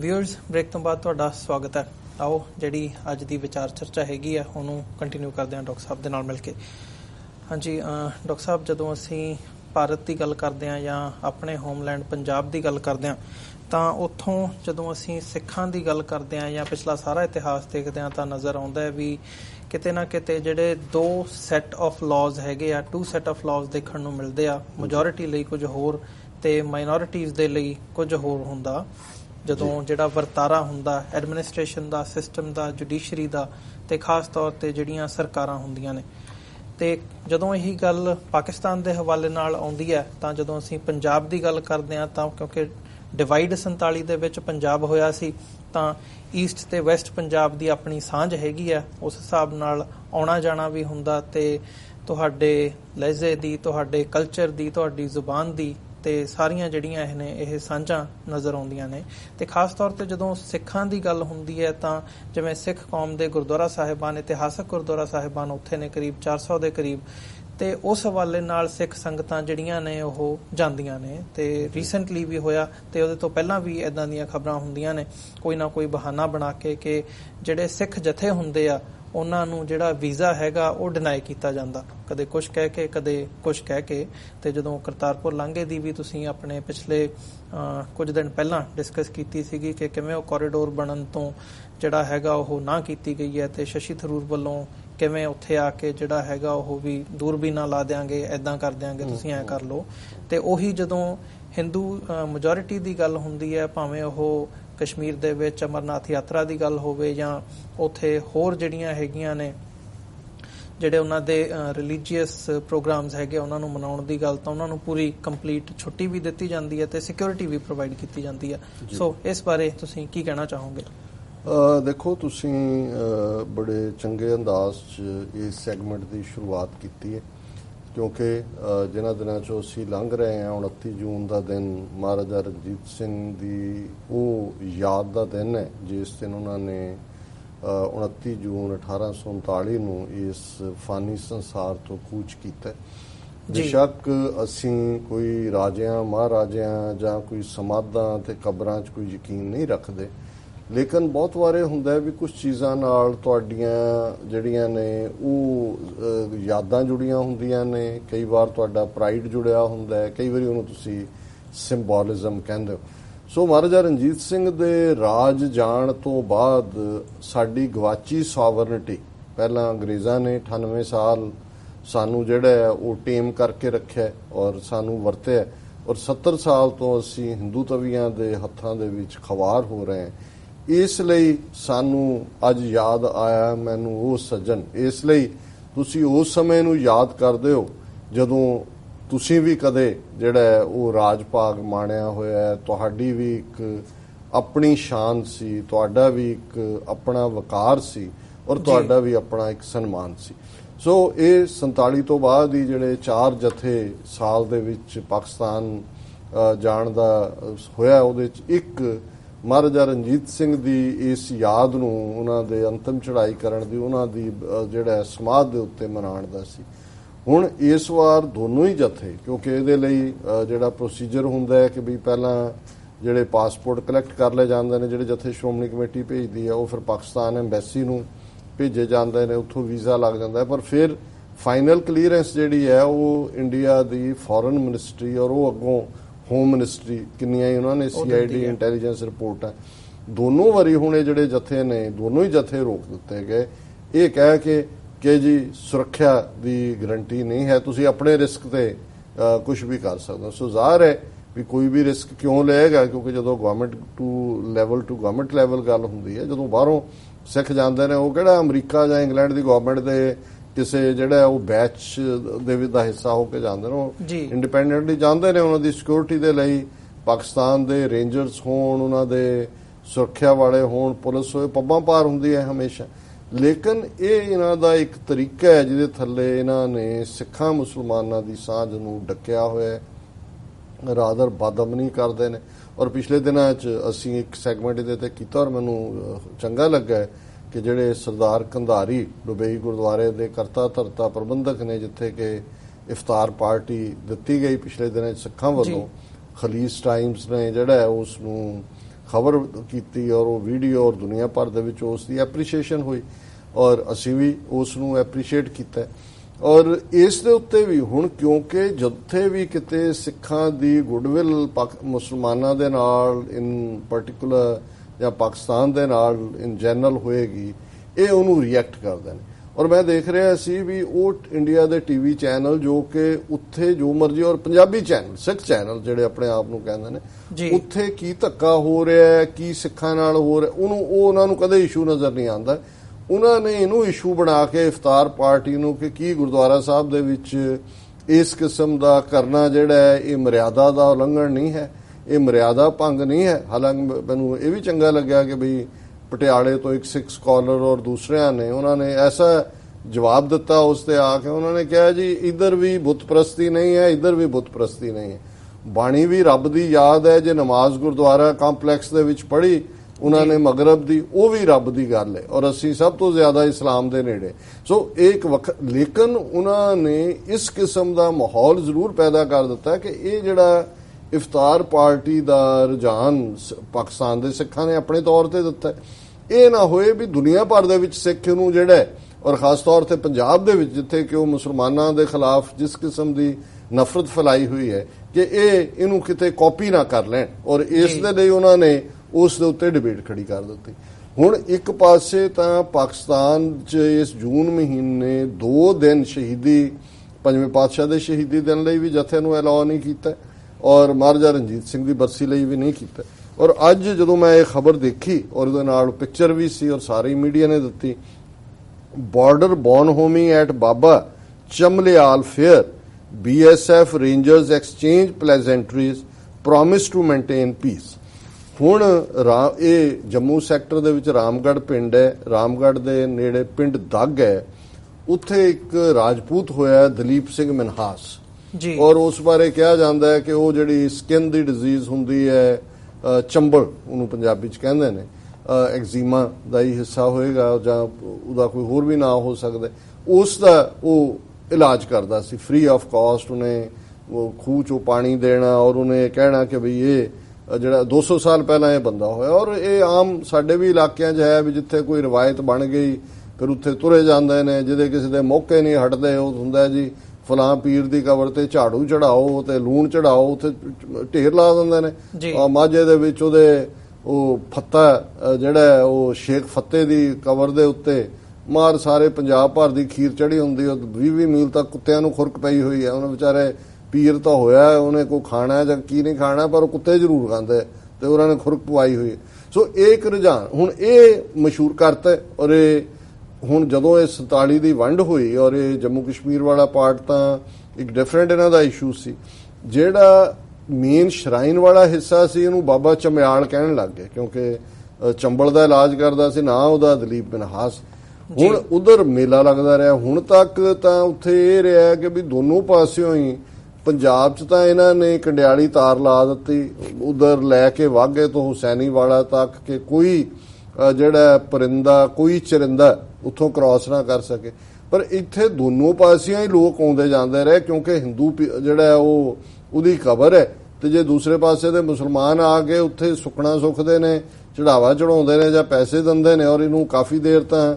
Viewers break ਤੋਂ ਬਾਅਦ ਤੁਹਾਡਾ ਸਵਾਗਤ ਹੈ। ਆਓ, ਜਿਹੜੀ ਅੱਜ ਦੀ ਵਿਚਾਰ ਚਰਚਾ ਹੈਗੀ ਆ, ਉਹਨੂੰ ਕੰਟੀਨਿਊ ਕਰਦੇ ਹਾਂ ਡਾਕਟਰ ਸਾਹਿਬ ਦੇ ਨਾਲ ਮਿਲ ਕੇ। ਹਾਂਜੀ ਡਾਕਟਰ ਸਾਹਿਬ, ਜਦੋਂ ਅਸੀਂ ਭਾਰਤ ਦੀ ਗੱਲ ਕਰਦੇ ਹਾਂ ਜਾਂ ਆਪਣੇ ਹੋਮਲੈਂਡ ਪੰਜਾਬ ਦੀ ਗੱਲ ਕਰਦੇ ਹਾਂ, ਤਾਂ ਉੱਥੋਂ ਜਦੋਂ ਅਸੀਂ ਸਿੱਖਾਂ ਦੀ ਗੱਲ ਕਰਦੇ ਹਾਂ ਜਾਂ ਪਿਛਲਾ ਸਾਰਾ ਇਤਿਹਾਸ ਦੇਖਦੇ ਹਾਂ, ਤਾਂ ਨਜ਼ਰ ਆਉਂਦਾ ਹੈ ਵੀ ਕਿਤੇ ਨਾ ਕਿਤੇ ਜਿਹੜੇ ਦੋ ਸੈੱਟ ਆਫ ਲਾਜ਼ ਹੈਗੇ ਆ ਟੂ ਸੈੱਟ ਆਫ ਲਾਜ਼ ਦੇਖਣ ਨੂੰ ਮਿਲਦੇ ਆ। ਮੈਜੋਰਿਟੀ ਲਈ ਕੁਝ ਹੋਰ ਤੇ ਮਾਈਨੋਰਿਟੀਜ਼ ਦੇ ਲਈ ਕੁਝ ਹੋਰ ਹੁੰਦਾ। ਜਦੋਂ ਜਿਹੜਾ ਵਰਤਾਰਾ ਹੁੰਦਾ ਐਡਮਿਨਿਸਟ੍ਰੇਸ਼ਨ ਦਾ ਸਿਸਟਮ ਦਾ ਜੁਡੀਸ਼ਰੀ ਦਾ ਤੇ ਖਾਸ ਤੌਰ ਤੇ ਜਿਹੜੀਆਂ ਸਰਕਾਰਾਂ ਹੁੰਦੀਆਂ ਨੇ। ਤੇ ਜਦੋਂ ਇਹੀ ਗੱਲ ਪਾਕਿਸਤਾਨ ਦੇ ਹਵਾਲੇ ਨਾਲ ਆਉਂਦੀ ਹੈ, ਤਾਂ ਜਦੋਂ ਅਸੀਂ ਪੰਜਾਬ ਦੀ ਗੱਲ ਕਰਦੇ ਹਾਂ, ਤਾਂ ਕਿਉਂਕਿ ਡਿਵਾਈਡ 47 ਦੇ ਵਿੱਚ ਪੰਜਾਬ ਹੋਇਆ ਸੀ, ਤਾਂ ਈਸਟ ਤੇ ਵੈਸਟ ਪੰਜਾਬ ਦੀ ਆਪਣੀ ਸਾਂਝ ਹੈਗੀ ਆ ਉਸ ਹਿਸਾਬ ਨਾਲ ਆਉਣਾ ਜਾਣਾ ਵੀ ਹੁੰਦਾ ਤੇ ਤੁਹਾਡੇ ਲਹਿਜ਼ੇ ਦੀ, ਤੁਹਾਡੇ ਕਲਚਰ ਦੀ, ਤੁਹਾਡੀ ਜ਼ੁਬਾਨ ਦੀ ਤੇ ਸਾਰੀਆਂ ਜਿਹੜੀਆਂ ਇਹ ਨੇ, ਇਹ ਸਾਂਝਾਂ ਨਜ਼ਰ ਆਉਂਦੀਆਂ ਨੇ। ਤੇ ਖਾਸ ਤੌਰ ਤੇ ਜਦੋਂ ਸਿੱਖਾਂ ਦੀ ਗੱਲ ਹੁੰਦੀ ਹੈ ਤਾਂ ਜਿਵੇਂ ਸਿੱਖ ਕੌਮ ਦੇ ਗੁਰਦੁਆਰਾ ਸਾਹਿਬਾਨ, ਇਤਿਹਾਸਕ ਗੁਰਦੁਆਰਾ ਸਾਹਿਬਾਨ ਉੱਥੇ ਨੇ ਕਰੀਬ 400 ਦੇ ਕਰੀਬ। ਤੇ ਉਸ ਹਵਾਲੇ ਨਾਲ ਸਿੱਖ ਸੰਗਤਾਂ ਜਿਹੜੀਆਂ ਨੇ ਉਹ ਜਾਂਦੀਆਂ ਨੇ। ਤੇ ਰੀਸੈਂਟਲੀ ਵੀ ਹੋਇਆ ਤੇ ਉਹਦੇ ਤੋਂ ਪਹਿਲਾਂ ਵੀ ਇਦਾਂ ਦੀਆਂ ਖਬਰਾਂ ਹੁੰਦੀਆਂ ਨੇ। ਕੋਈ ਨਾ ਕੋਈ ਬਹਾਨਾ ਬਣਾ ਕੇ ਕਿ ਜਿਹੜੇ ਸਿੱਖ ਜਥੇ ਹੁੰਦੇ ਆ ਉਹਨਾਂ ਨੂੰ ਜਿਹੜਾ ਵੀਜ਼ਾ ਹੈਗਾ ਉਹ ਡਿਨਾਈ ਕੀਤਾ ਜਾਂਦਾ। ਕਦੇ ਕੁਝ ਕਹਿ ਕੇ ਕਦੇ ਕੁਝ ਕਹਿ ਕੇ। ਤੇ ਜਦੋਂ ਕਰਤਾਰਪੁਰ ਲਾਂਘੇ ਦੀ ਵੀ ਤੁਸੀਂ ਆਪਣੇ ਪਿਛਲੇ ਕੁਝ ਦਿਨ ਪਹਿਲਾਂ ਡਿਸਕਸ ਕੀਤੀ ਸੀਗੀ ਕਿ ਕਿਵੇਂ ਉਹ ਕੋਰੀਡੋਰ ਬਣਨ ਤੋਂ ਜਿਹੜਾ ਹੈਗਾ ਉਹ ਨਾ ਕੀਤੀ ਗਈ ਹੈ ਤੇ ਸ਼ਸ਼ੀ ਥਰੂਰ ਵੱਲੋਂ ਕਿਵੇਂ ਉੱਥੇ ਆ ਕੇ ਜਿਹੜਾ ਹੈਗਾ ਉਹ ਵੀ ਦੂਰਬੀਨਾਂ ਲਾ ਦੇਾਂਗੇ ਐਦਾਂ ਕਰ ਦਿਆਂਗੇ ਤੁਸੀਂ ਐ ਕਰ ਲਓ। ਤੇ ਉਹੀ ਜਦੋਂ ਹਿੰਦੂ ਮੈਜੋਰਿਟੀ ਦੀ ਗੱਲ ਹੁੰਦੀ ਹੈ ਭਾਵੇਂ ਉਹ ਕਸ਼ਮੀਰ ਦੇ ਵਿੱਚ ਅਮਰਨਾਥ ਯਾਤਰਾ ਦੀ ਗੱਲ ਹੋਵੇ ਜਾਂ ਉੱਥੇ ਹੋਰ ਜਿਹੜੀਆਂ ਹੈਗੀਆਂ ਨੇ ਜਿਹੜੇ ਉਹਨਾਂ ਦੇ ਰਿਲੀਜੀਅਸ ਪ੍ਰੋਗਰਾਮਸ ਹੈਗੇ ਉਹਨਾਂ ਨੂੰ ਮਨਾਉਣ ਦੀ ਗੱਲ ਤਾਂ ਉਹਨਾਂ ਨੂੰ ਪੂਰੀ ਕੰਪਲੀਟ ਛੁੱਟੀ ਵੀ ਦਿੱਤੀ ਜਾਂਦੀ ਹੈ ਤੇ ਸਿਕਿਉਰਿਟੀ ਵੀ ਪ੍ਰੋਵਾਈਡ ਕੀਤੀ ਜਾਂਦੀ ਹੈ। ਸੋ ਇਸ ਬਾਰੇ ਤੁਸੀਂ ਕੀ ਕਹਿਣਾ ਚਾਹੋਗੇ? ਦੇਖੋ ਤੁਸੀਂ ਬੜੇ ਚੰਗੇ ਅੰਦਾਜ਼ 'ਚ ਇਸ ਸੈਗਮੈਂਟ ਦੀ ਸ਼ੁਰੂਆਤ ਕੀਤੀ ਹੈ। ਕਿਉਂਕਿ ਜਿਨ੍ਹਾਂ ਦਿਨਾਂ 'ਚੋਂ ਅਸੀਂ ਲੰਘ ਰਹੇ ਹਾਂ 29 ਜੂਨ ਦਾ ਦਿਨ ਮਹਾਰਾਜਾ ਰਣਜੀਤ ਸਿੰਘ ਦੀ ਉਹ ਯਾਦ ਦਾ ਦਿਨ ਹੈ ਜਿਸ ਦਿਨ ਉਹਨਾਂ ਨੇ ਅ, 29 ਜੂਨ 1839 ਨੂੰ ਇਸ ਫਾਨੀ ਸੰਸਾਰ ਤੋਂ ਕੂਚ ਕੀਤਾ। ਬੇਸ਼ੱਕ ਅਸੀਂ ਕੋਈ ਰਾਜਿਆਂ ਮਹਾਰਾਜਿਆਂ ਜਾਂ ਕੋਈ ਸਮਾਧਾਂ ਤੇ ਕਬਰਾਂ 'ਚ ਕੋਈ ਯਕੀਨ ਨਹੀਂ ਰੱਖਦੇ ਲੇਕਿਨ ਬਹੁਤ ਵਾਰੇ ਹੁੰਦਾ ਵੀ ਕੁਝ ਚੀਜ਼ਾਂ ਨਾਲ ਤੁਹਾਡੀਆਂ ਜਿਹੜੀਆਂ ਨੇ, ਉਹ ਯਾਦਾਂ ਜੁੜੀਆਂ ਹੁੰਦੀਆਂ ਨੇ। ਕਈ ਵਾਰ ਤੁਹਾਡਾ ਪ੍ਰਾਈਡ ਜੁੜਿਆ ਹੁੰਦਾ ਹੈ, ਕਈ ਵਾਰੀ ਉਹਨੂੰ ਤੁਸੀਂ ਸਿੰਬੋਲਿਜ਼ਮ ਕਹਿੰਦੇ ਹੋ। ਸੋ ਮਹਾਰਾਜਾ ਰਣਜੀਤ ਸਿੰਘ ਦੇ ਰਾਜ ਜਾਣ ਤੋਂ ਬਾਅਦ ਸਾਡੀ ਗਵਾਚੀ ਸੋਵਰਨਿਟੀ ਪਹਿਲਾਂ ਅੰਗਰੇਜ਼ਾਂ ਨੇ 98 ਸਾਲ ਸਾਨੂੰ ਜਿਹੜਾ ਹੈ, ਉਹ ਟੇਮ ਕਰਕੇ ਰੱਖਿਆ ਔਰ ਸਾਨੂੰ ਵਰਤਿਆ। ਔਰ 70 ਸਾਲ ਤੋਂ ਅਸੀਂ ਹਿੰਦੂ ਤਵੀਆਂ ਦੇ ਹੱਥਾਂ ਦੇ ਵਿੱਚ ਖਵਾਰ ਹੋ ਰਹੇ ਹਾਂ। ਇਸ ਲਈ ਸਾਨੂੰ ਅੱਜ ਯਾਦ ਆਇਆ ਮੈਨੂੰ ਉਹ ਸੱਜਣ। ਇਸ ਲਈ ਤੁਸੀਂ ਉਸ ਸਮੇਂ ਨੂੰ ਯਾਦ ਕਰਦੇ ਹੋ ਜਦੋਂ ਤੁਸੀਂ ਵੀ ਕਦੇ ਜਿਹੜਾ ਉਹ ਰਾਜ ਭਾਗ ਮਾਣਿਆ ਹੋਇਆ ਹੈ ਤੁਹਾਡੀ ਵੀ ਇੱਕ ਆਪਣੀ ਸ਼ਾਨ ਸੀ ਤੁਹਾਡਾ ਵੀ ਇੱਕ ਆਪਣਾ ਵਕਾਰ ਸੀ ਔਰ ਤੁਹਾਡਾ ਵੀ ਆਪਣਾ ਇੱਕ ਸਨਮਾਨ ਸੀ। ਸੋ ਇਹ 47 ਤੋਂ ਬਾਅਦ ਹੀ ਜਿਹੜੇ ਚਾਰ ਜਥੇ ਸਾਲ ਦੇ ਵਿੱਚ ਪਾਕਿਸਤਾਨ ਜਾਣ ਦਾ ਹੋਇਆ ਉਹਦੇ ਚ ਇੱਕ ਮਹਾਰਾਜਾ ਰਣਜੀਤ ਸਿੰਘ ਦੀ ਇਸ ਯਾਦ ਨੂੰ ਉਹਨਾਂ ਦੇ ਅੰਤਮ ਚੜ੍ਹਾਈ ਕਰਨ ਦੀ, ਉਹਨਾਂ ਦੀ ਜਿਹੜਾ ਹੈ ਸਮਾਧ ਦੇ ਉੱਤੇ ਮਨਾਉਣ ਦਾ ਸੀ। ਹੁਣ ਇਸ ਵਾਰ ਦੋਨੋਂ ਹੀ ਜਥੇ, ਕਿਉਂਕਿ ਇਹਦੇ ਲਈ ਜਿਹੜਾ ਪ੍ਰੋਸੀਜਰ ਹੁੰਦਾ ਹੈ ਕਿ ਵੀ ਪਹਿਲਾਂ ਜਿਹੜੇ ਪਾਸਪੋਰਟ ਕਲੈਕਟ ਕਰ ਲਏ ਜਾਂਦੇ ਨੇ, ਜਿਹੜੇ ਜਥੇ ਸ਼੍ਰੋਮਣੀ ਕਮੇਟੀ ਭੇਜਦੀ ਹੈ, ਉਹ ਫਿਰ ਪਾਕਿਸਤਾਨ ਐਮਬੈਸੀ ਨੂੰ ਭੇਜੇ ਜਾਂਦੇ ਨੇ, ਉੱਥੋਂ ਵੀਜ਼ਾ ਲੱਗ ਜਾਂਦਾ ਪਰ ਫਿਰ ਫਾਈਨਲ ਕਲੀਅਰੈਂਸ ਜਿਹੜੀ ਹੈ, ਉਹ ਇੰਡੀਆ ਦੀ ਫੋਰਨ ਮਿਨਿਸਟਰੀ ਔਰ ਉਹ ਅੱਗੋਂ ਹੋਮ ਮਿਨਿਸਟਰੀ ਕਿੰਨੀਆਂ ਹੀ ਉਹਨਾਂ ਨੇ ਸੀਆਈਡੀ। ਇੰਟੈਲੀਜੈਂਸ ਰਿਪੋਰਟਾਂ ਦੋਨੋਂ ਵਾਰੀ ਹੁਣ ਜਿਹੜੇ ਜਥੇ ਨੇ ਦੋਨੋਂ ਹੀ ਜਥੇ ਰੋਕ ਦਿੱਤੇ ਗਏ। ਇਹ ਕਹਿ ਕੇ ਕਿ ਜੀ ਸੁਰੱਖਿਆ ਦੀ ਗਰੰਟੀ ਨਹੀਂ ਹੈ ਤੁਸੀਂ ਆਪਣੇ ਰਿਸਕ ਤੇ ਕੁਝ ਵੀ ਕਰ ਸਕਦੇ ਹੋ। ਸੋ ਜ਼ਾਹਰ ਹੈ ਵੀ ਕੋਈ ਵੀ ਰਿਸਕ ਕਿਉਂ ਲਏਗਾ ਕਿਉਂਕਿ ਜਦੋਂ government to level to government level ਗੱਲ ਹੁੰਦੀ ਹੈ ਜਦੋਂ ਬਾਹਰੋਂ ਸਿੱਖ ਜਾਂਦੇ ਨੇ ਉਹ ਕਿਹੜਾ ਅਮਰੀਕਾ ਜਾਂ ਇੰਗਲੈਂਡ ਦੀ ਗਵਰਨਮੈਂਟ ਦੇ ਕਿਸੇ ਜਿਹੜਾ ਉਹ ਬੈਚ ਦੇ ਵਿੱਚ ਦਾ ਹਿੱਸਾ ਹੋ ਕੇ ਜਾਂਦੇ ਨੇ ਉਹ। ਇੰਡੀਪੈਂਡੈਂਟਲੀ ਜਾਂਦੇ ਨੇ ਉਹਨਾਂ ਦੀ ਸਿਕਿਉਰਿਟੀ ਦੇ ਲਈ। ਪਾਕਿਸਤਾਨ ਦੇ ਰੇਂਜਰਸ ਹੋਣ ਉਹਨਾਂ ਦੇ ਸੁਰੱਖਿਆ ਵਾਲੇ ਹੋਣ ਪੁਲਿਸ ਹੋਏ ਪੱਬਾਂ ਪਾਰ ਹੁੰਦੀ ਹੈ ਹਮੇਸ਼ਾ। ਲੇਕਿਨ ਇਹ ਇਹਨਾਂ ਦਾ ਇੱਕ ਤਰੀਕਾ ਹੈ ਜਿਹਦੇ ਥੱਲੇ ਇਹਨਾਂ ਨੇ ਸਿੱਖਾਂ ਮੁਸਲਮਾਨਾਂ ਦੀ ਸਾਂਝ ਨੂੰ ਡੱਕਿਆ ਹੋਇਆ ਹੈ। ਰਾਦਰ ਬਦਮਨੀ ਕਰਦੇ ਨੇ। ਔਰ ਪਿਛਲੇ ਦਿਨਾਂ 'ਚ ਅਸੀਂ ਇੱਕ ਸੈਗਮੈਂਟ ਇਹਦੇ ਤੇ ਕੀਤਾ ਔਰ ਮੈਨੂੰ ਚੰਗਾ ਲੱਗਾ ਹੈ। ਕਿ ਜਿਹੜੇ ਸਰਦਾਰ ਕੰਧਾਰੀ ਦੁਬਈ ਗੁਰਦੁਆਰੇ ਦੇ ਕਰਤਾ ਧਰਤਾ ਪ੍ਰਬੰਧਕ ਨੇ ਜਿੱਥੇ ਕਿ ਇਫਤਾਰ ਪਾਰਟੀ ਦਿੱਤੀ ਗਈ ਪਿਛਲੇ ਦਿਨਾਂ ਸਿੱਖਾਂ ਵੱਲੋਂ ਖਲੀਸ ਟਾਈਮਸ ਨੇ ਜਿਹੜਾ ਉਸ ਨੂੰ ਖਬਰ ਕੀਤੀ ਔਰ ਉਹ ਵੀਡੀਓ ਔਰ ਦੁਨੀਆ ਭਰ ਦੇ ਵਿੱਚ ਉਸ ਦੀ ਐਪਰੀਸ਼ੀਏਸ਼ਨ ਹੋਈ ਔਰ ਅਸੀਂ ਵੀ ਉਸ ਨੂੰ ਐਪਰੀਸ਼ੀਏਟ ਕੀਤਾ। ਔਰ ਇਸ ਦੇ ਉੱਤੇ ਵੀ ਹੁਣ ਕਿਉਂਕਿ ਜਿੱਥੇ ਵੀ ਕਿਤੇ ਸਿੱਖਾਂ ਦੀ ਗੁੱਡਵਿਲ ਮੁਸਲਮਾਨਾਂ ਦੇ ਨਾਲ ਇਨ ਪਾਰਟਿਕੂਲਰ ਜਾਂ ਪਾਕਿਸਤਾਨ ਦੇ ਨਾਲ ਇਨ ਜਨਰਲ ਹੋਏਗੀ ਇਹ ਉਹਨੂੰ ਰਿਐਕਟ ਕਰਦੇ ਨੇ। ਔਰ ਮੈਂ ਦੇਖ ਰਿਹਾ ਸੀ ਵੀ ਉਹ ਇੰਡੀਆ ਦੇ ਟੀਵੀ ਚੈਨਲ ਜੋ ਕਿ ਉੱਥੇ ਜੋ ਮਰਜ਼ੀ ਔਰ ਪੰਜਾਬੀ ਚੈਨਲ ਸਿੱਖ ਚੈਨਲ ਜਿਹੜੇ ਆਪਣੇ ਆਪ ਨੂੰ ਕਹਿੰਦੇ। ਨੇ ਉੱਥੇ ਕੀ ਧੱਕਾ ਹੋ ਰਿਹਾ ਹੈ ਕੀ ਸਿੱਖਾਂ ਨਾਲ ਹੋ ਰਿਹਾ ਉਹਨੂੰ ਉਹ ਉਹਨਾਂ ਨੂੰ ਕਦੇ ਇਸ਼ੂ ਨਜ਼ਰ ਨਹੀਂ ਆਉਂਦਾ। ਉਹਨਾਂ ਨੇ ਇਹਨੂੰ ਇਸ਼ੂ ਬਣਾ ਕੇ ਇਫਤਾਰ ਪਾਰਟੀ ਨੂੰ ਕਿ ਕੀ ਗੁਰਦੁਆਰਾ ਸਾਹਿਬ ਦੇ ਵਿੱਚ ਇਸ ਕਿਸਮ ਦਾ ਕਰਨਾ ਜਿਹੜਾ ਹੈ ਇਹ ਮਰਿਆਦਾ ਦਾ ਉਲੰਘਣ ਨਹੀਂ ਹੈ। ਇਹ ਮਰਿਆਦਾ ਭੰਗ ਨਹੀਂ ਹੈ। ਹਾਲਾਂਕਿ ਮੈਨੂੰ ਇਹ ਵੀ ਚੰਗਾ ਲੱਗਿਆ ਕਿ ਭਈ ਪਟਿਆਲੇ ਤੋਂ ਇੱਕ ਸਿੱਖ ਸਕਾਲਰ ਔਰ ਦੂਸਰਿਆਂ ਨੇ ਉਹਨਾਂ ਨੇ ਐਸਾ ਜਵਾਬ ਦਿੱਤਾ ਉਸ ਤੇ ਆ ਕੇ ਉਹਨਾਂ ਨੇ ਕਿਹਾ ਜੀ ਇਧਰ ਵੀ ਬੁੱਤ ਪ੍ਰਸਤੀ ਨਹੀਂ ਹੈ ਇਧਰ ਵੀ ਬੁੱਤ ਪ੍ਰਸਤੀ ਨਹੀਂ ਹੈ। ਬਾਣੀ ਵੀ ਰੱਬ ਦੀ ਯਾਦ ਹੈ ਜੇ ਨਮਾਜ਼ ਗੁਰਦੁਆਰਾ ਕੰਪਲੈਕਸ ਦੇ ਵਿੱਚ ਪੜ੍ਹੀ ਉਹਨਾਂ ਨੇ ਮਗਰਬ ਦੀ ਉਹ ਵੀ ਰੱਬ ਦੀ ਗੱਲ ਹੈ। ਔਰ ਅਸੀਂ ਸਭ ਤੋਂ ਜ਼ਿਆਦਾ ਇਸਲਾਮ ਦੇ ਨੇੜੇ। ਸੋ ਇਹ ਇੱਕ ਵਕ ਲੇਕਿਨ ਉਹਨਾਂ ਨੇ ਇਸ ਕਿਸਮ ਦਾ ਮਾਹੌਲ ਜ਼ਰੂਰ ਪੈਦਾ ਕਰ ਦਿੱਤਾ ਕਿ ਇਹ ਜਿਹੜਾ ਇਫਤਾਰ ਪਾਰਟੀ ਦਾ ਰੁਝਾਨ ਪਾਕਿਸਤਾਨ ਦੇ ਸਿੱਖਾਂ ਨੇ ਆਪਣੇ ਤੌਰ ਤੇ ਦਿੱਤਾ। ਇਹ ਨਾ ਹੋਏ ਵੀ ਦੁਨੀਆ ਭਰ ਦੇ ਵਿੱਚ ਸਿੱਖ ਨੂੰ ਜਿਹੜਾ ਔਰ ਖਾਸ ਤੌਰ ਤੇ ਪੰਜਾਬ ਦੇ ਵਿੱਚ ਜਿੱਥੇ ਕਿ ਉਹ ਮੁਸਲਮਾਨਾਂ ਦੇ ਖਿਲਾਫ ਜਿਸ ਕਿਸਮ ਦੀ ਨਫ਼ਰਤ ਫੈਲਾਈ ਹੋਈ ਹੈ ਕਿ ਇਹ ਇਹਨੂੰ ਕਿਤੇ ਕਾਪੀ ਨਾ ਕਰ ਲੈਣ ਔਰ ਇਸ ਦੇ ਲਈ ਉਹਨਾਂ ਨੇ ਉਸ ਦੇ ਉੱਤੇ ਡਿਬੇਟ ਖੜੀ ਕਰ ਦਿੱਤੀ। ਹੁਣ ਇੱਕ ਪਾਸੇ ਤਾਂ ਪਾਕਿਸਤਾਨ 'ਚ ਇਸ ਜੂਨ ਮਹੀਨੇ 2 ਦਿਨ ਸ਼ਹੀਦੀ ਪੰਜਵੇਂ ਪਾਤਸ਼ਾਹ ਦੇ ਸ਼ਹੀਦੀ ਦਿਨ ਲਈ ਵੀ ਜਥੇ ਨੂੰ ਐਲਾਨ ਨਹੀਂ ਕੀਤਾ ਔਰ ਮਹਾਰਾਜਾ ਰਣਜੀਤ ਸਿੰਘ ਦੀ ਬਰਸੀ ਲਈ ਵੀ ਨਹੀਂ ਕੀਤਾ। ਔਰ ਅੱਜ ਜਦੋਂ ਮੈਂ ਇਹ ਖਬਰ ਦੇਖੀ ਔਰ ਉਹਦੇ ਨਾਲ ਪਿਕਚਰ ਵੀ ਸੀ ਔਰ ਸਾਰੀ ਮੀਡੀਆ ਨੇ ਦਿੱਤੀ border bonhomie at Baba Chamliyal fair BSF rangers exchange pleasantries promise to maintain peace ਹੁਣ ਇਹ ਜੰਮੂ ਸੈਕਟਰ ਦੇ ਵਿੱਚ ਰਾਮਗੜ ਪਿੰਡ ਹੈ ਰਾਮਗੜ ਦੇ ਨੇੜੇ ਪਿੰਡ ਦੱਗ ਹੈ। ਉੱਥੇ ਇੱਕ ਰਾਜਪੂਤ ਹੋਇਆ ਦਲੀਪ ਸਿੰਘ ਮਨਹਾਸ। ਜੀ। ਔਰ ਉਸ ਬਾਰੇ ਕਿਹਾ ਜਾਂਦਾ ਹੈ ਕਿ ਉਹ ਜਿਹੜੀ ਸਕਿਨ ਦੀ ਡਿਜ਼ੀਜ਼ ਹੁੰਦੀ ਹੈ ਚੰਬਲ ਉਹਨੂੰ ਪੰਜਾਬੀ ਚ ਕਹਿੰਦੇ ਨੇ। ਐਗਜ਼ੀਮਾ ਦਾ ਹੀ ਹਿੱਸਾ ਹੋਏਗਾ ਜਾਂ ਉਹਦਾ ਕੋਈ ਹੋਰ ਵੀ ਨਾ ਹੋ ਸਕਦਾ ਉਸ ਦਾ ਉਹ ਇਲਾਜ ਕਰਦਾ ਸੀ। ਫ੍ਰੀ ਆਫ ਕਾਸਟ ਉਹਨੇ ਉਹ ਖੂਹ ਚੋਂ ਪਾਣੀ ਦੇਣਾ ਔਰ ਉਹਨੇ ਕਹਿਣਾ ਕਿ ਭਈ ਇਹ ਅ, ਜਿਹੜਾ 200 ਸਾਲ ਪਹਿਲਾਂ ਇਹ ਬੰਦਾ ਹੋਇਆ। ਔਰ ਇਹ ਆਮ ਸਾਡੇ ਵੀ ਇਲਾਕਿਆਂ 'ਚ ਹੈ ਵੀ ਜਿੱਥੇ ਕੋਈ ਰਵਾਇਤ ਬਣ ਗਈ ਫਿਰ ਉੱਥੇ ਤੁਰੇ ਜਾਂਦੇ ਨੇ ਜਿਹਦੇ ਕਿਸੇ ਦੇ ਮੌਕੇ ਨਹੀਂ ਹਟਦੇ ਉਹ ਹੁੰਦਾ ਜੀ ਫਲਾਂ ਪੀਰ ਦੀ ਕਬਰ ਤੇ ਝਾੜੂ ਚੜਾਓ ਤੇ ਲੂਣ ਚੜਾਓ ਉੱਥੇ ਢੇਰ ਲਾ ਦਿੰਦੇ ਨੇ। ਆ ਮਾਝੇ ਦੇ ਵਿੱਚ ਉਹਦੇ ਉਹ ਫੱਤਾ ਜਿਹੜਾ ਉਹ ਸ਼ੇਖ ਫੱਤੇ ਦੀ ਕਬਰ ਦੇ ਉੱਤੇ ਮਾਰ ਸਾਰੇ ਪੰਜਾਬ ਭਰ ਦੀ ਖੀਰ ਚੜੀ ਹੁੰਦੀ ਉਹ 20 20 ਮੀਲ ਤੱਕ ਕੁੱਤਿਆਂ ਨੂੰ ਖੁਰਕ ਪਈ ਹੋਈ ਹੈ। ਉਹਨਾਂ ਵਿਚਾਰੇ ਪੀਰ ਤਾਂ ਹੋਇਆ ਉਹਨੇ ਕੋਈ ਖਾਣਾ ਜਾਂ ਕੀ ਨਹੀਂ ਖਾਣਾ ਪਰ ਉਹ ਕੁੱਤੇ ਜ਼ਰੂਰ ਖਾਂਦੇ ਤੇ ਉਹਨਾਂ ਨੇ ਖੁਰਕ ਪਵਾਈ ਹੋਈ ਸੋ ਇਹ ਇੱਕ ਰੁਝਾਨ ਹੁਣ ਇਹ ਮਸ਼ਹੂਰ ਕਰਤਾ ਔਰ ਇਹ ਹੁਣ ਜਦੋਂ ਇਹ 47 ਦੀ ਵੰਡ ਹੋਈ ਔਰ ਇਹ ਜੰਮੂ ਕਸ਼ਮੀਰ ਵਾਲਾ ਪਾਰਟ ਤਾਂ ਇੱਕ ਡਿਫਰੈਂਟ ਇਹਨਾਂ ਦਾ ਇਸ਼ੂ ਸੀ। ਜਿਹੜਾ ਮੇਨ ਸ਼ਰਾਈਨ ਵਾਲਾ ਹਿੱਸਾ ਸੀ ਇਹਨੂੰ ਬਾਬਾ ਚਮਿਆਲ ਕਹਿਣ ਲੱਗ ਗਏ ਕਿਉਂਕਿ ਚੰਬਲ ਦਾ ਇਲਾਜ ਕਰਦਾ ਸੀ ਨਾ ਉਹਦਾ ਦਲੀਪ ਬਿਨਹਾਸ ਹੁਣ ਉਧਰ ਮੇਲਾ ਲੱਗਦਾ ਰਿਹਾ। ਹੁਣ ਤੱਕ ਤਾਂ ਉੱਥੇ ਇਹ ਰਿਹਾ ਕਿ ਵੀ ਦੋਨੋਂ ਪਾਸਿਓਂ ਹੀ ਪੰਜਾਬ 'ਚ ਤਾਂ ਇਹਨਾਂ ਨੇ ਕੰਡਿਆਲੀ ਤਾਰ ਲਾ ਦਿੱਤੀ। ਉਧਰ ਲੈ ਕੇ ਵਾਗੇ ਤੋਂ ਹੁਸੈਨੀ ਵਾਲਾ ਤੱਕ ਕਿ ਕੋਈ ਜਿਹੜਾ ਪਰਿੰਦਾ ਕੋਈ ਚਰਿੰਦਾ ਉੱਥੋਂ ਕ੍ਰਾਸ ਨਾ ਕਰ ਸਕੇ। ਪਰ ਇੱਥੇ ਦੋਨੋਂ ਪਾਸਿਆਂ ਹੀ ਲੋਕ ਆਉਂਦੇ ਜਾਂਦੇ ਰਹੇ ਕਿਉਂਕਿ ਹਿੰਦੂ ਜਿਹੜਾ ਉਹ ਉਹਦੀ ਕਬਰ ਹੈ। ਤੇ ਜੇ ਦੂਸਰੇ ਪਾਸੇ ਦੇ ਮੁਸਲਮਾਨ ਆ ਕੇ ਉੱਥੇ ਸੁਖਣਾ ਸੁਖਦੇ ਨੇ ਚੜਾਵਾ ਚੜਾਉਂਦੇ ਨੇ ਜਾਂ ਪੈਸੇ ਦਿੰਦੇ ਨੇ ਔਰ ਇਹਨੂੰ ਕਾਫੀ ਦੇਰ ਤਾਂ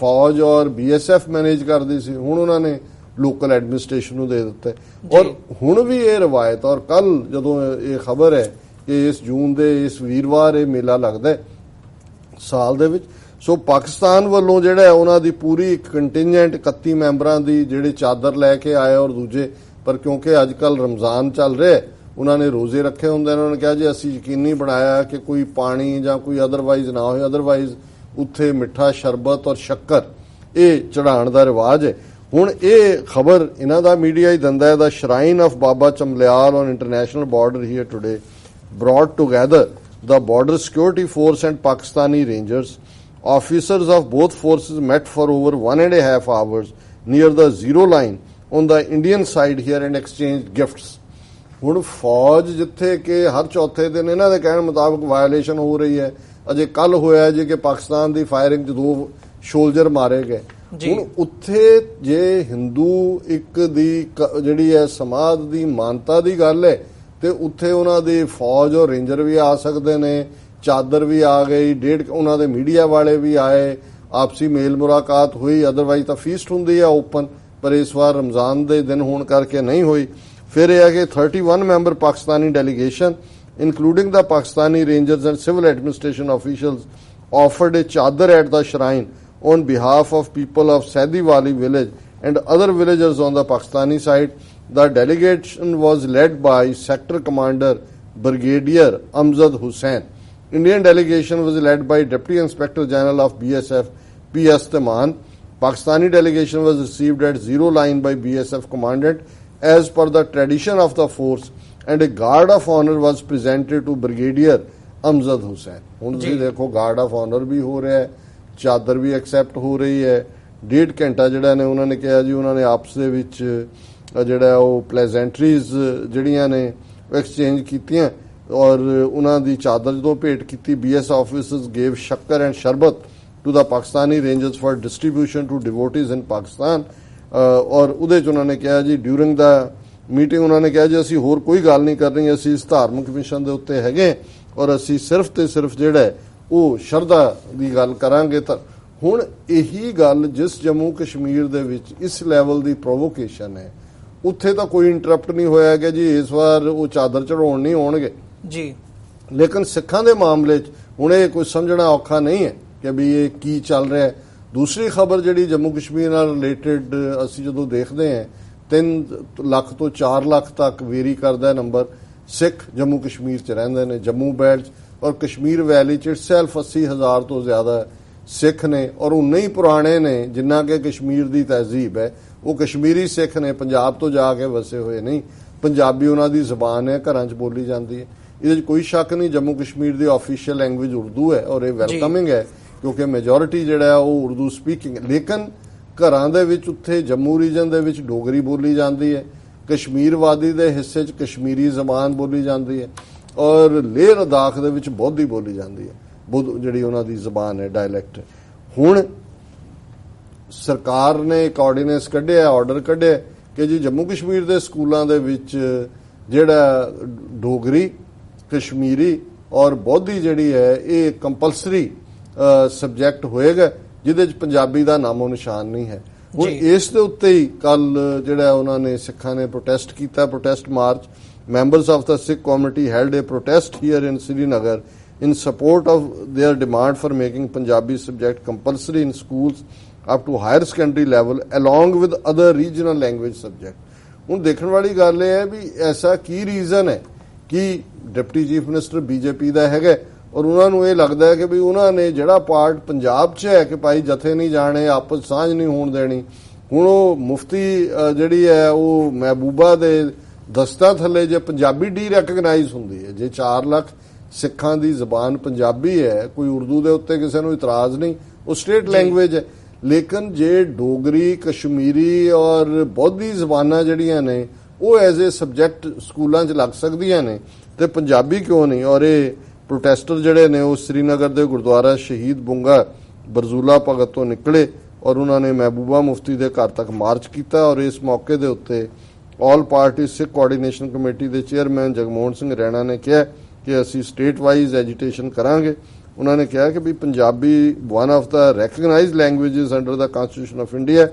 ਫੌਜ ਔਰ ਬੀਐਸਐਫ ਮੈਨੇਜ ਕਰਦੀ ਸੀ ਹੁਣ ਉਹਨਾਂ ਨੇ ਲੋਕਲ ਐਡਮਿਨਿਸਟ੍ਰੇਸ਼ਨ ਨੂੰ ਦੇ ਦਿੱਤਾ। ਔਰ ਹੁਣ ਵੀ ਇਹ ਰਵਾਇਤ ਔਰ ਕੱਲ ਜਦੋਂ ਇਹ ਖਬਰ ਹੈ ਕਿ ਇਸ ਜੂਨ ਦੇ ਇਸ ਵੀਰਵਾਰ ਇਹ ਮੇਲਾ ਲੱਗਦਾ ਸਾਲ ਦੇ ਵਿੱਚ ਸੋ ਪਾਕਿਸਤਾਨ ਵੱਲੋਂ ਜਿਹੜਾ ਹੈ ਉਹਨਾਂ ਦੀ ਪੂਰੀ ਇੱਕ ਕੰਟਿੰਜੈਂਟ 31 ਮੈਂਬਰਾਂ ਦੀ ਜਿਹੜੇ ਚਾਦਰ ਲੈ ਕੇ ਆਏ ਔਰ ਦੂਜੇ ਪਰ ਕਿਉਂਕਿ ਅੱਜ ਕੱਲ ਰਮਜ਼ਾਨ ਚੱਲ ਰਿਹਾ ਹੈ, ਉਹਨਾਂ ਨੇ ਰੋਜ਼ੇ ਰੱਖੇ ਹੁੰਦੇ ਨੇ ਉਹਨਾਂ ਨੇ ਕਿਹਾ ਜੀ ਅਸੀਂ ਯਕੀਨੀ ਬਣਾਇਆ ਕਿ ਕੋਈ ਪਾਣੀ ਜਾਂ ਕੋਈ ਅਦਰਵਾਈਜ਼ ਨਾ ਹੋਏ ਅਦਰਵਾਈਜ਼ ਉੱਥੇ ਮਿੱਠਾ ਸ਼ਰਬਤ ਔਰ ਸ਼ੱਕਰ ਇਹ ਚੜਾਉਣ ਦਾ ਰਿਵਾਜ ਹੈ ਹੁਣ ਇਹ ਖਬਰ ਇਹਨਾਂ ਦਾ ਮੀਡੀਆ ਹੀ ਦਿੰਦਾ ਹੈ the shrine of Baba Chamliyal on international border here today brought together the border security force and Pakistani Rangers. Officers of both forces met for over one and a half hours near the zero line on the Indian side here and exchanged gifts. ਹੁਣ ਫੌਜ ਜਿੱਥੇ ਕਿ ਹਰ ਚੌਥੇ ਦਿਨ ਇਹਨਾਂ ਦੇ ਕਹਿਣ ਮੁਤਾਬਕ ਵਾਇਓਲੇਸ਼ਨ ਹੋ ਰਹੀ ਹੈ ਅਜੇ ਕੱਲ ਹੋਇਆ ਜੀ ਕਿ ਪਾਕਿਸਤਾਨ ਦੀ ਫਾਇਰਿੰਗ 'ਚ ਦੋ ਸ਼ੋਲਜਰ ਮਾਰੇ ਗਏ। ਹੁਣ ਉੱਥੇ ਜੇ ਹਿੰਦੂ ਇੱਕ ਦੀ ਜਿਹੜੀ ਹੈ ਸਮਾਜ ਦੀ ਮਾਨਤਾ ਦੀ ਗੱਲ ਹੈ ਤੇ ਉੱਥੇ ਉਹਨਾਂ ਦੀ ਫੌਜ ਔਰ ਰੇਂਜਰ ਵੀ ਆ ਸਕਦੇ ਨੇ ਚਾਦਰ ਵੀ ਆ ਗਈ ਡੇਢ ਉਹਨਾਂ ਦੇ ਮੀਡੀਆ ਵਾਲੇ ਵੀ ਆਏ ਆਪਸੀ ਮੇਲ ਮੁਲਾਕਾਤ ਹੋਈ ਅਦਰਵਾਈਜ਼ ਤਾਂ ਫੀਸਟ ਹੁੰਦੀ ਆ ਓਪਨ ਪਰ ਇਸ ਵਾਰ ਰਮਜ਼ਾਨ ਦੇ ਦਿਨ ਹੋਣ ਕਰਕੇ ਨਹੀਂ ਹੋਈ ਫਿਰ ਇਹ ਹੈ ਕਿ 31 member Pakistani delegation including the Pakistani rangers and civil administration officials offered a chadar at the shrine on behalf of people of Saidi Wali village and other villagers on the Pakistani side the delegation was led by sector commander brigadier Amjad Hussain Indian delegation was led by Deputy Inspector General of BSF P.S. Taman. Pakistani delegation was received at zero line by BSF Commandant as per the tradition of the force and a guard of honor was presented to Brigadier Amzad Hussain. ਹੁਣ ਤੁਸੀਂ। ਦੇਖੋ guard of honour ਵੀ ਹੋ ਰਿਹਾ ਹੈ ਚਾਦਰ ਵੀ accept ਹੋ ਰਹੀ ਹੈ ਡੇਢ ਘੰਟਾ ਜਿਹੜਾ ਨੇ ਉਹਨਾਂ ਨੇ ਕਿਹਾ ਜੀ ਉਹਨਾਂ ਨੇ ਆਪਸ ਦੇ ਵਿੱਚ ਜਿਹੜਾ ਉਹ ਪਲੇਜ਼ੈਂਟਰੀਜ਼ ਜਿਹੜੀਆਂ ਨੇ ਐਕਸਚੇਂਜ ਕੀਤੀਆਂ ਔਰ ਉਹਨਾਂ ਦੀ ਚਾਦਰ ਜਦੋਂ ਭੇਟ ਕੀਤੀ BS officers gave shakkar and sharbat to the Pakistani rangers for distribution to devotees in Pakistan ਔਰ ਉਹਦੇ ਚ ਉਹਨਾਂ ਨੇ ਕਿਹਾ ਜੀ ਡਿਊਰਿੰਗ ਦਾ ਮੀਟਿੰਗ ਉਹਨਾਂ ਨੇ ਕਿਹਾ ਜੀ, ਅਸੀਂ ਹੋਰ ਕੋਈ ਗੱਲ ਨਹੀਂ ਕਰਨੀ ਅਸੀਂ ਇਸ ਧਾਰਮਿਕ ਮਿਸ਼ਨ ਦੇ ਉੱਤੇ ਹੈਗੇ ਔਰ ਅਸੀਂ ਸਿਰਫ ਤੇ ਸਿਰਫ ਜਿਹੜਾ ਉਹ ਸ਼ਰਧਾ ਦੀ ਗੱਲ ਕਰਾਂਗੇ ਤਾਂ ਹੁਣ ਇਹੀ ਗੱਲ ਜਿਸ ਜੰਮੂ ਕਸ਼ਮੀਰ ਦੇ ਵਿੱਚ ਇਸ ਲੈਵਲ ਦੀ ਪ੍ਰੋਵੋਕੇਸ਼ਨ ਹੈ। ਉੱਥੇ ਤਾਂ ਕੋਈ ਇੰਟਰਪਟ ਨਹੀਂ ਹੋਇਆ ਕਿ ਜੀ, ਇਸ ਵਾਰ ਉਹ ਚਾਦਰ ਚੜਾਉਣ ਨਹੀਂ ਆਉਣਗੇ। ਜੀ। ਲੇਕਿਨ ਸਿੱਖਾਂ ਦੇ ਮਾਮਲੇ 'ਚ ਹੁਣ ਇਹ ਕੋਈ ਸਮਝਣਾ ਔਖਾ ਨਹੀਂ ਹੈ ਕਿ ਵੀ ਇਹ ਕੀ ਚੱਲ ਰਿਹਾ ਹੈ। ਦੂਸਰੀ ਖਬਰ ਜਿਹੜੀ ਜੰਮੂ ਕਸ਼ਮੀਰ ਨਾਲ ਰਿਲੇਟਡ ਅਸੀਂ ਜਦੋਂ ਦੇਖਦੇ ਹਾਂ 3 ਲੱਖ ਤੋਂ 4 ਲੱਖ ਤੱਕ ਵੇਰੀ ਕਰਦਾ ਹੈ ਨੰਬਰ ਸਿੱਖ ਜੰਮੂ ਕਸ਼ਮੀਰ 'ਚ ਰਹਿੰਦੇ ਨੇ, ਜੰਮੂ ਬੈਲਟ 'ਚ। ਔਰ ਕਸ਼ਮੀਰ ਵੈਲੀ 'ਚ ਇਟਸੈਲਫ 80000 ਤੋਂ ਜ਼ਿਆਦਾ ਸਿੱਖ ਨੇ ਔਰ ਉਨੇ ਹੀ ਪੁਰਾਣੇ ਨੇ, ਜਿੰਨਾ ਕਿ ਕਸ਼ਮੀਰ ਦੀ ਤਹਿਜ਼ੀਬ ਹੈ। ਉਹ ਕਸ਼ਮੀਰੀ ਸਿੱਖ ਨੇ, ਪੰਜਾਬ ਤੋਂ ਜਾ ਕੇ ਵਸੇ ਹੋਏ ਨਹੀਂ ਪੰਜਾਬੀ ਉਹਨਾਂ ਦੀ ਜ਼ੁਬਾਨ ਹੈ, ਘਰਾਂ 'ਚ ਬੋਲੀ ਜਾਂਦੀ ਹੈ। ਇਹਦੇ 'ਚ ਕੋਈ ਸ਼ੱਕ ਨਹੀਂ ਜੰਮੂ ਕਸ਼ਮੀਰ ਦੀ ਆਫੀਸ਼ੀਅਲ ਲੈਂਗੁਏਜ ਉਰਦੂ ਹੈ ਔਰ ਇਹ ਵੈਲਕਮਿੰਗ ਹੈ ਕਿਉਂਕਿ ਮੈਜੋਰਿਟੀ ਜਿਹੜਾ ਹੈ ਉਹ ਉਰਦੂ ਸਪੀਕਿੰਗ ਲੇਕਿਨ ਘਰਾਂ ਦੇ ਵਿੱਚ ਉੱਥੇ ਜੰਮੂ ਰੀਜਨ ਦੇ ਵਿੱਚ ਡੋਗਰੀ ਬੋਲੀ ਜਾਂਦੀ ਹੈ ਕਸ਼ਮੀਰ ਵਾਦੀ ਦੇ ਹਿੱਸੇ 'ਚ ਕਸ਼ਮੀਰੀ ਜ਼ਬਾਨ ਬੋਲੀ ਜਾਂਦੀ ਹੈ ਔਰ ਲੇਹ ਲਦਾਖ ਦੇ ਵਿੱਚ ਬੋਧੀ ਬੋਲੀ ਜਾਂਦੀ ਹੈ। ਬੁੱਧ ਜਿਹੜੀ ਉਹਨਾਂ ਦੀ ਜ਼ਬਾਨ ਹੈ ਡਾਇਲੈਕਟ ਹੁਣ ਸਰਕਾਰ ਨੇ ਇੱਕ ਆਰਡੀਨੈਂਸ ਕੱਢਿਆ ਆਰਡਰ ਕੱਢਿਆ ਕਿ ਜੀ ਜੰਮੂ ਕਸ਼ਮੀਰ ਦੇ ਸਕੂਲਾਂ ਦੇ ਵਿੱਚ ਜਿਹੜਾ ਡੋਗਰੀ ਕਸ਼ਮੀਰੀ ਔਰ ਬੋਧੀ ਜਿਹੜੀ ਹੈ ਇਹ ਕੰਪਲਸਰੀ ਸਬਜੈਕਟ ਹੋਏਗਾ ਜਿਹਦੇ ਵਿੱਚ ਪੰਜਾਬੀ ਦਾ ਨਾਮੋ ਨਿਸ਼ਾਨ ਨਹੀਂ ਹੈ ਹੁਣ ਜੀ। ਇਸ ਦੇ ਉੱਤੇ ਹੀ ਕੱਲ ਜਿਹੜਾ ਉਹਨਾਂ ਨੇ ਸਿੱਖਾਂ ਨੇ ਪ੍ਰੋਟੈਸਟ ਕੀਤਾ protest march members of the Sikh community held a protest here in Srinagar in support of their demand for making Punjabi subject compulsory in schools up to higher secondary level along with other regional language subject ਹੁਣ ਦੇਖਣ ਵਾਲੀ ਗੱਲ ਇਹ ਹੈ ਵੀ ਐਸਾ ਕੀ reason ਹੈ ਕਿ deputy chief minister BJP ਦਾ ਹੈਗਾ ਔਰ ਉਹਨਾਂ ਨੂੰ ਇਹ ਲੱਗਦਾ ਹੈ ਕਿ ਵੀ ਉਹਨਾਂ ਨੇ ਜਿਹੜਾ ਪਾਰਟ ਪੰਜਾਬ 'ਚ ਹੈ ਕਿ ਭਾਈ ਜਥੇ ਨਹੀਂ ਜਾਣੇ ਆਪਸ ਸਾਂਝ ਨਹੀਂ ਹੋਣ ਦੇਣੀ। ਹੁਣ ਉਹ ਮੁਫਤੀ ਜਿਹੜੀ ਹੈ ਉਹ ਮਹਿਬੂਬਾ ਦੇ ਦਸਤਾ ਥੱਲੇ ਜੇ ਪੰਜਾਬੀ ਡੀ ਰੈਕਗਨਾਈਜ਼ ਹੁੰਦੀ ਹੈ ਜੇ 4 ਲੱਖ ਸਿੱਖਾਂ ਦੀ ਜ਼ਬਾਨ ਪੰਜਾਬੀ ਹੈ ਕੋਈ ਉਰਦੂ ਦੇ ਉੱਤੇ ਕਿਸੇ ਨੂੰ ਇਤਰਾਜ਼ ਨਹੀਂ ਉਹ ਸਟੇਟ ਲੈਂਗੁਏਜ ਹੈ। ਲੇਕਿਨ ਜੇ ਡੋਗਰੀ ਕਸ਼ਮੀਰੀ ਔਰ ਬੋਧੀ ਜ਼ਬਾਨਾਂ ਜਿਹੜੀਆਂ ਨੇ ਉਹ ਐਜ਼ ਅ ਸਬਜੈਕਟ ਸਕੂਲਾਂ 'ਚ ਲੱਗ ਸਕਦੀਆਂ ਨੇ ਤੇ ਪੰਜਾਬੀ ਕਿਉਂ ਨਹੀਂ? ਔਰ ਇਹ ਪ੍ਰੋਟੈਸਟਰ ਜਿਹੜੇ ਨੇ, ਉਹ ਸ੍ਰੀਨਗਰ ਦੇ ਗੁਰਦੁਆਰਾ ਸ਼ਹੀਦ ਬੁੰਗਾ ਬਰਜ਼ੂਲਾ ਭਗਤ ਤੋਂ ਨਿਕਲੇ ਔਰ ਉਹਨਾਂ ਨੇ ਮਹਿਬੂਬਾ ਮੁਫਤੀ ਦੇ ਘਰ ਤੱਕ ਮਾਰਚ ਕੀਤਾ ਔਰ ਇਸ ਮੌਕੇ ਦੇ ਉੱਤੇ all party Sikh coordination committee ਦੇ ਚੇਅਰਮੈਨ ਜਗਮੋਹਨ ਸਿੰਘ ਰੈਣਾ ਨੇ ਕਿਹਾ ਕਿ ਅਸੀਂ ਸਟੇਟ ਵਾਈਜ਼ ਐਜੀਟੇਸ਼ਨ ਕਰਾਂਗੇ। ਉਹਨਾਂ ਨੇ ਕਿਹਾ ਕਿ ਵੀ Punjabi one of the recognised languages under the constitution of India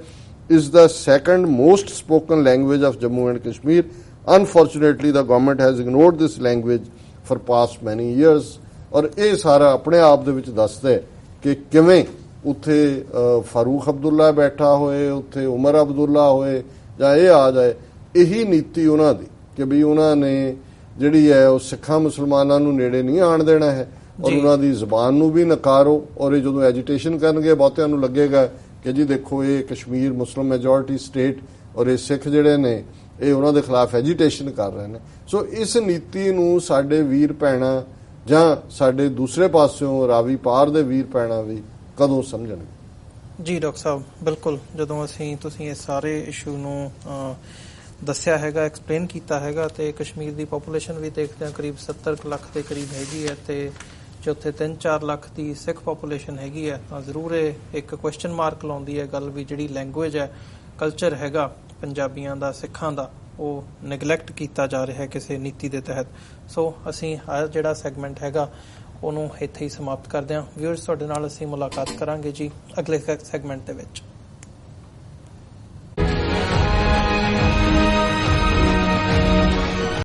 is the second most spoken language of Jammu and Kashmir. Unfortunately, the government has ignored this language for past many years. ਔਰ ਇਹ ਸਾਰਾ ਆਪਣੇ ਆਪ ਦੇ ਵਿੱਚ ਦੱਸਦਾ ਕਿ ਕਿਵੇਂ ਉੱਥੇ ਅ, ਫਾਰੂਕ ਅਬਦੁੱਲਾ ਬੈਠਾ ਹੋਏ ਉੱਥੇ ਉਮਰ ਅਬਦੁੱਲਾ ਹੋਏ ਜਾਂ ਇਹ ਆ ਜਾਏ ਇਹੀ ਨੀਤੀ ਉਹਨਾਂ ਦੀ ਕਿ ਵੀ ਉਹਨਾਂ ਨੇ ਜਿਹੜੀ ਹੈ ਉਹ ਸਿੱਖਾਂ ਮੁਸਲਮਾਨਾਂ ਨੂੰ ਨੇੜੇ ਨਹੀਂ ਆਣ ਦੇਣਾ ਹੈ ਔਰ। ਉਹਨਾਂ ਦੀ ਜ਼ੁਬਾਨ ਨੂੰ ਵੀ ਨਕਾਰੋ ਔਰ ਇਹ ਜਦੋਂ ਐਜੀਟੇਸ਼ਨ ਕਰਨਗੇ ਬਹੁਤਿਆਂ ਨੂੰ ਲੱਗੇਗਾ ਕਿ ਜੀ ਦੇਖੋ ਇਹ ਕਸ਼ਮੀਰ ਮੁਸਲਮ ਮੈਜੋਰਿਟੀ ਸਟੇਟ ਔਰ ਇਹ ਸਿੱਖ ਜਿਹੜੇ ਨੇ, ਇਹ ਉਹਨਾਂ ਦੇ ਖਿਲਾਫ ਐਜੀਟੇਸ਼ਨ ਕਰ ਰਹੇ ਨੇ। ਸੋ ਇਸ ਨੀਤੀ ਨੂੰ ਸਾਡੇ ਵੀਰ ਭੈਣਾਂ ਜਾਂ ਸਾਡੇ ਦੂਸਰੇ ਪਾਸਿਓਂ ਰਾਵੀ ਪਾਰ ਦੇ ਵੀਰ ਭੈਣਾਂ ਵੀ ਕਦੋਂ ਸਮਝਣਗੇ? ਜੀ, ਡਾਕਟਰ ਸਾਹਿਬ, ਬਿਲਕੁਲ। ਜਦੋਂ ਅਸੀਂ, ਤੁਸੀਂ ਇਹ ਸਾਰੇ ਇਸ਼ੂ ਨੂੰ ਦੱਸਿਆ ਹੈਗਾ ਐਕਸਪਲੇਨ ਕੀਤਾ ਹੈਗਾ, ਤੇ ਕਸ਼ਮੀਰ ਦੀ ਪੋਪੂਲੇਸ਼ਨ ਵੀ ਦੇਖਦੇ ਹਾਂ, ਕਰੀਬ 70 ਲੱਖ ਦੇ ਕਰੀਬ ਹੈਗੀ ਹੈ, ਤੇ ਜੇ ਉੱਥੇ 3-4 ਲੱਖ ਦੀ ਸਿੱਖ ਪੋਪੂਲੇਸ਼ਨ ਹੈਗੀ ਹੈ, ਤਾਂ ਜ਼ਰੂਰ ਇਹ ਇੱਕ ਕੁਐਸਚਨ ਮਾਰਕ ਲਾਉਂਦੀ ਹੈ ਗੱਲ ਵੀ ਜਿਹੜੀ ਲੈਂਗੁਏਜ ਹੈ ਕਲਚਰ ਹੈਗਾ ਪੰਜਾਬੀਆਂ ਦਾ, ਸਿੱਖਾਂ ਦਾ, ਉਹ ਨੈਗਲੈਕਟ ਕੀਤਾ ਜਾ ਰਿਹਾ ਹੈ ਕਿਸੇ ਨੀਤੀ ਦੇ ਤਹਿਤ। ਸੋ ਅਸੀਂ ਆ ਜਿਹੜਾ ਸੈਗਮੈਂਟ ਹੈਗਾ, ਉਹਨੂੰ ਇੱਥੇ ਹੀ ਸਮਾਪਤ ਕਰਦੇ ਹਾਂ। ਵਿਊਅਰਸ ਤੁਹਾਡੇ ਨਾਲ ਅਸੀਂ ਮੁਲਾਕਾਤ ਕਰਾਂਗੇ ਜੀ ਅਗਲੇ ਸੈਗਮੈਂਟ ਦੇ ਵਿੱਚ।